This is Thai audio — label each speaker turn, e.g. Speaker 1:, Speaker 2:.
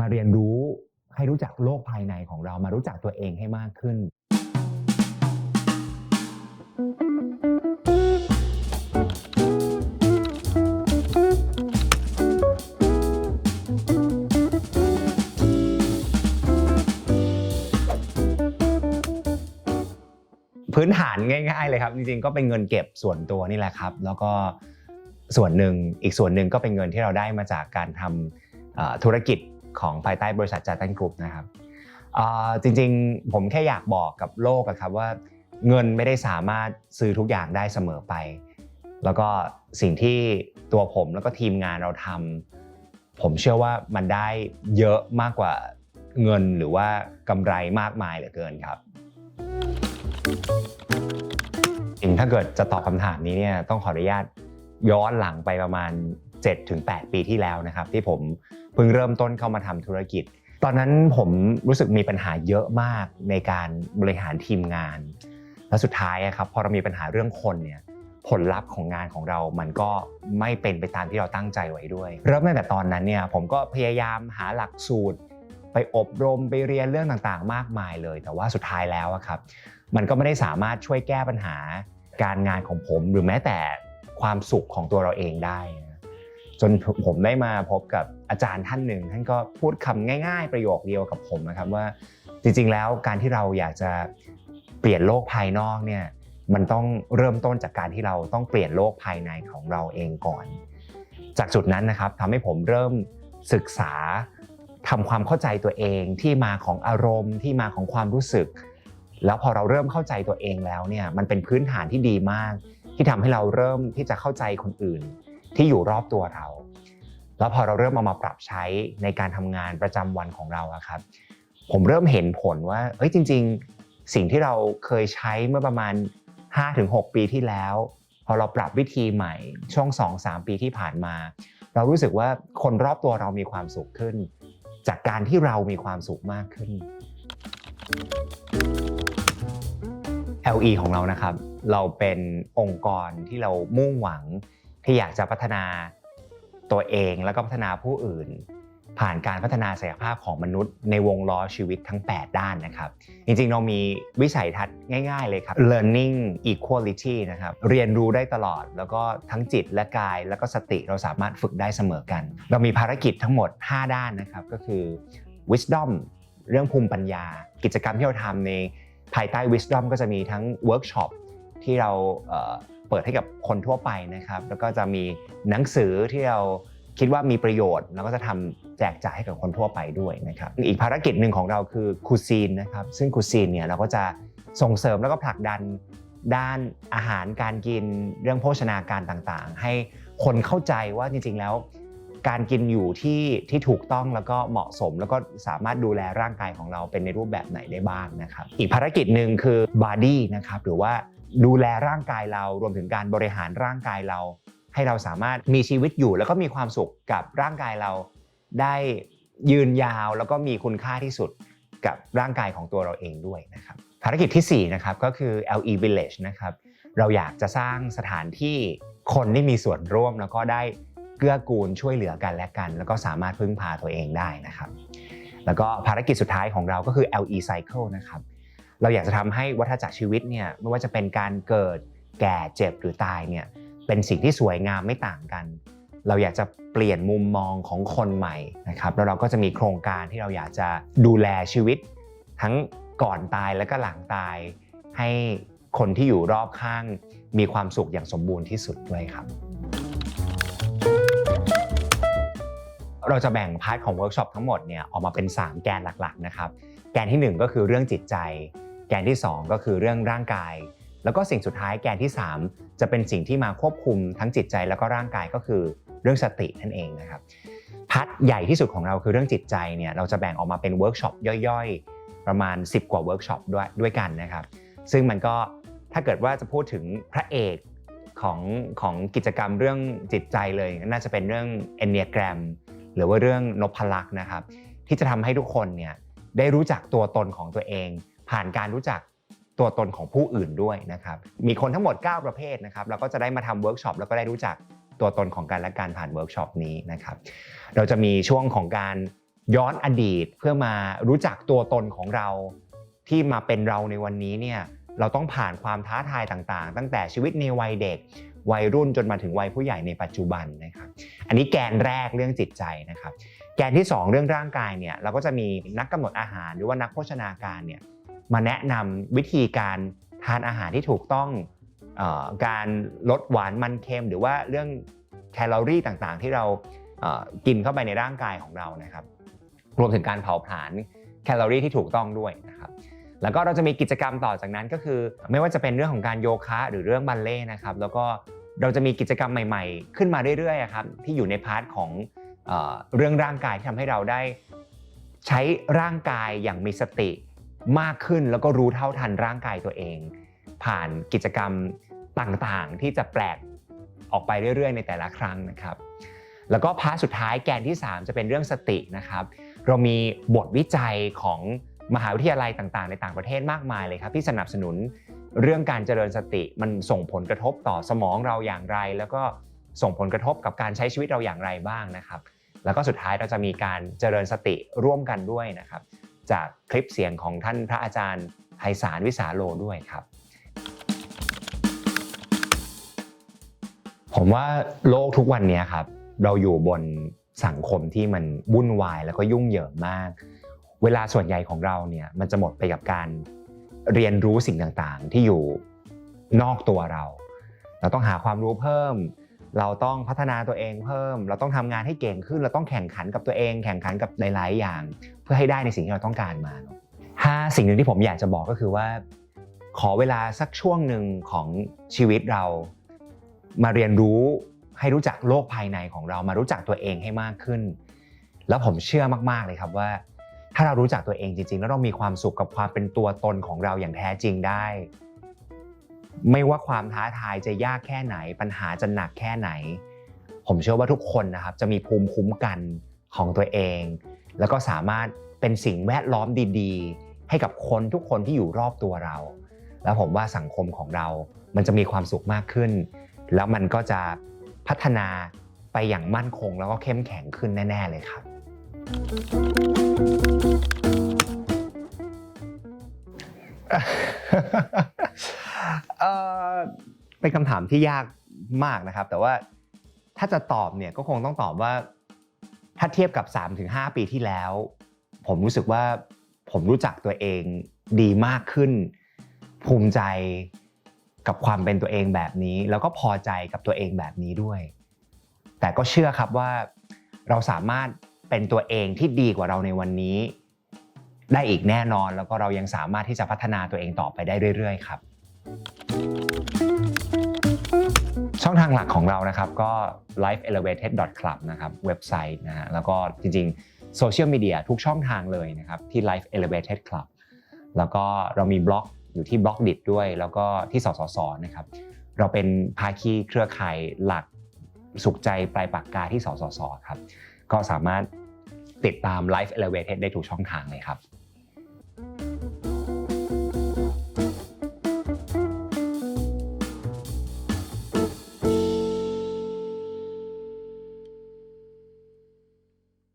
Speaker 1: มาเรียนรู้ให้รู้จักโลกภายในของเรามารู้จักตัวเองให้มากขึ้น พื้นฐานง่ายๆเลยครับ จริงๆก็เป็นเงินเก็บส่วนตัวนี่แหละครับ แล้วก็ส่วนหนึ่งอีกส่วนหนึ่งก็เป็นเงินที่เราได้มาจากการทำธุรกิจ ของภายใต้บริษัทจัดตันกรุ๊ปนะครับจริงๆ ผมแค่อยากบอกกับโลกอะครับว่าเงินไม่ได้สามารถซื้อทุกอย่างได้เสมอไป แล้วก็สิ่งที่ตัวผมแล้วก็ทีมงานเราทำผมเชื่อว่ามันได้เยอะมากกว่าเงินหรือว่ากำไรมากมายเหลือเกินครับถ้าเกิดจะตอบคำถามนี้เนี่ยต้องขออนุญาตย้อนหลังไปประมาณ 7-8 ปีที่แล้วนะครับ ที่ผมเพิ่งเริ่มต้นเข้ามาทำธุรกิจ ตอนนั้นผมรู้สึกมีปัญหาเยอะมากในการบริหารทีมงาน และสุดท้ายครับพอเรามีปัญหาเรื่องคนเนี่ยผลลัพธ์ของงานของเรา มันก็ไม่เป็นไปตามที่เราตั้งใจไว้ด้วย เริ่มตั้งแต่ตอนนั้นเนี่ยผมก็พยายามหาหลักสูตร ไปอบรมไปเรียนเรื่องต่างๆ มากมายเลย แต่ว่าสุดท้ายแล้วครับ มันก็ไม่ได้สามารถช่วยแก้ปัญหาการงานของผม หรือแม้แต่ความสุขของตัวเราเองได้ จนผมได้มาพบกับอาจารย์ท่านหนึ่งท่านก็พูดคำง่าย ๆ ประโยคเดียวกับผมนะครับว่า จริงๆแล้วการที่เราอยากจะเปลี่ยนโลกภายนอกเนี่ยมันต้องเริ่มต้นจากการที่เราต้องเปลี่ยนโลกภายในของเราเองก่อน จากจุดนั้นนะครับทำให้ผมเริ่มศึกษาทำความเข้าใจตัวเองที่มาของอารมณ์ที่มาของความรู้สึก แล้วพอเราเริ่มเข้าใจตัวเองแล้วเนี่ยมันเป็นพื้นฐานที่ดีมาก ที่ทำให้เราเริ่มที่จะเข้าใจคนอื่น ที่อยู่รอบตัวเรา แล้วพอเราเริ่มเอามาปรับใช้ในการทำงานประจำวันของเราอะครับ ผมเริ่มเห็นผลว่าเอ้ยจริง ๆ สิ่งที่เราเคยใช้เมื่อประมาณ 5-6 ปีที่แล้ว พอเราปรับวิธีใหม่ช่วง 2-3 ปีที่ผ่านมา เรารู้สึกว่าคนรอบตัวเรามีความสุขขึ้น จากการที่เรามีความสุขมากขึ้น LE ของเรานะครับ เราเป็นองค์กรที่เรามุ่งหวัง ที่อยากจะพัฒนาตัวเองแล้วก็พัฒนาผู้อื่น ผ่านการพัฒนาศักยภาพของมนุษย์ ในวงล้อชีวิตทั้ง 8 ด้านนะครับ จริงๆ เรามีวิสัยทัศน์ง่าย ๆ เลยครับ learning equality นะครับเรียนรู้ได้ตลอด แล้วก็ทั้งจิตและกาย แล้วก็สติเราสามารถฝึกได้เสมอกัน เรามีภารกิจทั้งหมด 5 ด้านนะครับก็คือ wisdom เรื่องภูมิปัญญา กิจกรรมที่เราทำในภายใต้ wisdom ก็จะมีทั้งเวิร์กช็อปที่เรา เปิดให้กับคนทั่วไปนะครับ แล้วก็จะมีหนังสือที่เราคิดว่ามีประโยชน์ แล้วก็จะทำแจกจ่ายให้กับคนทั่วไปด้วยนะครับ อีกภารกิจหนึ่งของเราคือคูซีนนะครับ ซึ่งคูซีนเนี่ยเราก็จะส่งเสริมแล้วก็ผลักดันด้านอาหารการกินเรื่องโภชนาการต่างๆ ให้คนเข้าใจว่าจริงๆแล้ว การกินอยู่ที่ที่ถูกต้องแล้วก็เหมาะสม แล้วก็สามารถดูแลร่างกายของเราเป็นในรูปแบบไหนได้บ้างนะครับ อีกภารกิจหนึ่งคือบอดี้นะครับหรือว่าดูแลร่างกายเรารวมถึงการบริหารร่างกายเรา ให้เราสามารถมีชีวิตอยู่ แล้วก็มีความสุขกับร่างกายเราได้ยืนยาวแล้วก็มีคุณค่าที่สุดกับร่างกายของตัวเราเองด้วยนะครับภารกิจที่4นะครับก็คือ LE Village นะครับเราอยากจะสร้างสถานที่คนที่มีส่วนร่วมแล้วก็ได้ เกื้อกูลช่วยเหลือกันและกัน แล้วก็สามารถพึ่งพาตัวเองได้นะครับ แล้วก็ภารกิจสุดท้ายของเราก็คือ LE Cycle นะครับเราอยากจะทำให้วัฏจักรชีวิตเนี่ยไม่ว่าจะเป็นการเกิดแก่เจ็บหรือตายเนี่ยเป็นสิ่งที่สวยงามไม่ต่างกัน เราอยากจะเปลี่ยนมุมมองของคนใหม่นะครับแล้วเราก็จะมีโครงการที่เราอยากจะดูแลชีวิต ทั้งก่อนตายและก็หลังตาย ให้คนที่อยู่รอบข้าง มีความสุขอย่างสมบูรณ์ที่สุดด้วยครับ เราจะแบ่งพาร์ทของเวิร์กช็อปทั้งหมดเนี่ยออกมาเป็น 3 แกนหลักๆนะครับ แกนทีหนึ่1 ก็คือเรื่องจิตใจ แกนที่ 2 ก็คือเรื่องร่างกาย แล้วก็สิ่งสุดท้ายแกนที่ 3 จะเป็นสิ่งที่มาควบคุมทั้งจิตใจแล้วก็ร่างกายก็คือเรื่องสตินั่นเองนะครับพาร์ทใหญ่ที่สุดของเราคือเรื่องจิตใจเนี่ยเราจะแบ่งออกมาเป็นเวิร์กช็อปย่อยๆ ประมาณ 10 กว่าเวิร์กช็อปด้วยด้วยกันนะครับซึ่งมันก็ถ้าเกิดว่าจะพูดถึงพระเอกของของกิจกรรมเรื่องจิตใจเลยน่าจะเป็นเรื่อง Enneagram หรือว่าเรื่องนพลักษ์นะครับ ที่จะทำให้ทุกคนเนี่ยได้รู้จักตัวตนของตัวเอง ผ่านการรู้จักตัวตนของผู้อื่นด้วยนะครับ มีคนทั้งหมด 9 ประเภทนะครับเราก็จะได้มาทำเวิร์กช็อปแล้วก็ได้รู้จักตัวตนของกันและกันผ่านเวิร์กช็อปนี้นะครับ เราจะมีช่วงของการย้อนอดีตเพื่อมารู้จักตัวตนของเรา ที่มาเป็นเราในวันนี้เนี่ยเราต้องผ่านความท้าทายต่างๆ ตั้งแต่ชีวิตในวัยเด็ก วัยรุ่นจนมาถึงวัยผู้ใหญ่ในปัจจุบันนะครับ อันนี้แกนแรกเรื่องจิตใจนะครับ แกนที่ 2 เรื่องร่างกายเนี่ยเราก็จะมีนักกำหนดอาหารหรือว่านักโภชนาการเนี่ยมาแนะนำวิธีการทานอาหารที่ถูกต้องออการลดหวานมันเค็ม หรือว่าเรื่องแคลอรี่ต่างๆ ที่เรากินเข้าไปในร่างกายของเรานะครับ รวมถึงการเผาผลาญแคลอรี่ที่ถูกต้องด้วยนะครับ แล้วก็เราจะมีกิจกรรมต่อจากนั้นก็คือ ไม่ว่าจะเป็นเรื่องของการโยคะหรือเรื่องบัลเล่ต์นะครับแล้วก็เราจะมีกิจกรรมใหม่ๆ ขึ้นมาเรื่อยๆครับที่อยู่ในพาร์ทของเออเรื่องร่างกายที่ทำให้เราได้ ใช้ร่างกายอย่างมีสติมากขึ้นแล้วก็รู้เท่าทันร่างกายตัวเอง ผ่านกิจกรรมต่างๆ ที่จะแปลกออกไปเรื่อยๆ ในแต่ละครั้งนะครับ แล้วก็พาร์ทสุดท้ายแกนที่ 3 จะเป็นเรื่องสตินะครับ เรามีบทวิจัยของ มหาวิทยาลัยต่างๆ ในต่างประเทศมากมายเลยครับ ที่สนับสนุนเรื่องการเจริญสติมันส่งผลกระทบต่อสมองเราอย่างไร แล้วก็ส่งผลกระทบกับการใช้ชีวิตเราอย่างไรบ้างนะครับ แล้วก็สุดท้ายเราจะมีการเจริญสติร่วมกันด้วยนะครับ จากคลิปเสียงของท่านพระอาจารย์ไพศาลวิสาโลด้วยครับ ผมว่าโลกทุกวันนี้ครับ เราอยู่บนสังคมที่มันวุ่นวายแล้วก็ยุ่งเหยิงมาก เวลาส่วนใหญ่ของเราเนี่ยมันจะหมดไปกับการเรียนรู้สิ่งต่างๆ ที่อยู่นอกตัวเรา เราต้องหาความรู้เพิ่ม เราต้องพัฒนาตัวเองเพิ่ม เราต้องทำงานให้เก่งขึ้น เราต้องแข่งขันกับตัวเอง แข่งขันกับหลาย ๆ อย่าง เพื่อให้ได้ในสิ่งที่เราต้องการมาเนอะห้าสิ่งหนึ่งที่ผมอยากจะบอกก็คือว่า ขอเวลาสักช่วงหนึ่งของชีวิตเรา มาเรียนรู้ให้รู้จักโลกภายในของเรา มารู้จักตัวเองให้มากขึ้น แล้วผมเชื่อมาก ๆ เลยครับว่า ถ้าเรารู้จักตัวเองจริงๆ แล้วเรามีความสุขกับความเป็นตัวตนของเราอย่างแท้จริงได้ ไม่ว่าความท้าทายจะยากแค่ไหน ปัญหาจะหนักแค่ไหน ผมเชื่อว่าทุกคนนะครับ จะมีภูมิคุ้มกันของตัวเอง แล้วก็สามารถเป็นสิ่งแวดล้อมดีๆ ให้กับคนทุกคนที่อยู่รอบตัวเรา แล้วผมว่าสังคมของเรา มันจะมีความสุขมากขึ้น แล้วมันก็จะพัฒนาไปอย่างมั่นคงแล้วก็เข้มแข็งขึ้นแน่ ๆ เลยครับ เอ่อเป็นคำถามที่ยากมากนะครับ แต่ว่าถ้าจะตอบเนี่ยก็คงต้องตอบว่า ถ้าเทียบกับ 3-5 ปีที่แล้ว ผมรู้สึกว่าผมรู้จักตัวเองดีมากขึ้น ภูมิใจกับความเป็นตัวเองแบบนี้ แล้วก็พอใจกับตัวเองแบบนี้ด้วย แต่ก็เชื่อครับว่าเราสามารถ เป็นตัวเองที่ดีกว่าเราในวันนี้ ได้อีกแน่นอนแล้วก็เรายังสามารถที่จะพัฒนาตัวเองต่อไปได้เรื่อย ๆ ครับ ช่องทางหลักของเรานะครับก็ lifeelevated.club นะครับเว็บไซต์นะฮะแล้วก็จริงๆโซเชียลมีเดียทุกช่องทางเลยนะครับที่ Life Elevated Club แล้วก็เรามีบล็อกอยู่ที่บล็อกดิด้วย แล้วก็ที่สสสนะครับเราเป็นภาคีเครือข่ายหลักสุขใจปลายปากกาที่สสสครับ ก็สามารถ ติดตาม Life Elevated ได้ทุกช่องทางเลยครับ